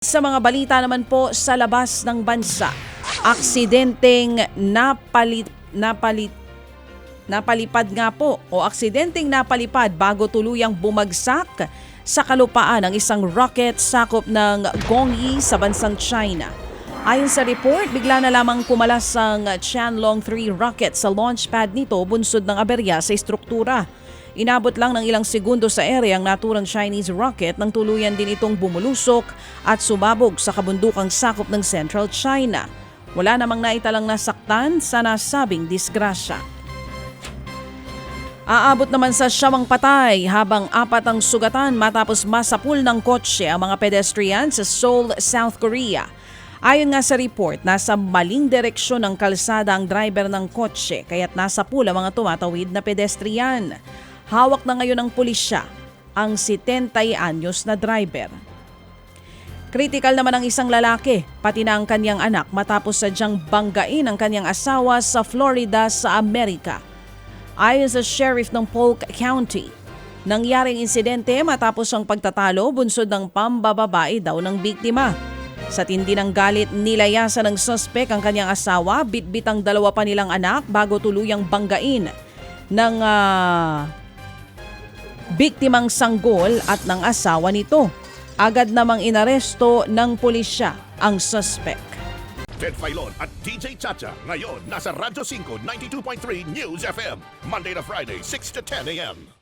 Sa mga balita naman po sa labas ng bansa, aksidenteng napalit, napalit, napalipad nga po o aksidenteng napalipad bago tuluyang bumagsak sa kalupaan ng isang rocket sakop ng Gongyi sa bansang China. Ayon sa report, bigla na lamang kumalas ang Tianlong 3 rocket sa launch pad nito bunsod ng aberya sa estruktura. Inabot lang ng ilang segundo sa ere ang naturang Chinese rocket nang tuluyan din itong bumulusok at sumabog sa kabundukang sakop ng Central China. Wala namang naitalang nasaktan sa nasabing disgrasya. Aabot naman sa siyamang patay habang apat ang sugatan matapos masapul ng kotse ang mga pedestrian sa Seoul, South Korea. Ayon nga sa report, nasa maling direksyon ng kalsada ang driver ng kotse kaya't nasapul ang mga tumatawid na pedestrian. Hawak na ngayon ng pulisya ang 70 anyos na driver. Critical naman ang isang lalaki, pati na ang kanyang anak matapos sadyang banggain ang kanyang asawa sa Florida sa Amerika. Ayon sa sheriff ng Polk County, nangyaring insidente matapos ang pagtatalo bunsod ng pambababae daw ng biktima. Sa tindi ng galit, nilayasan ng suspect ang kanyang asawa, bitbit ang dalawa pa nilang anak bago tuluyang banggain ng ah, biktimang sanggol at ng asawa nito. Agad namang inaresto ng pulisya ang suspect. Ted Filon at DJ Chacha. Ngayon, nasa Radyo 5, 92.3 News FM. Monday to Friday, 6 to 10 a.m.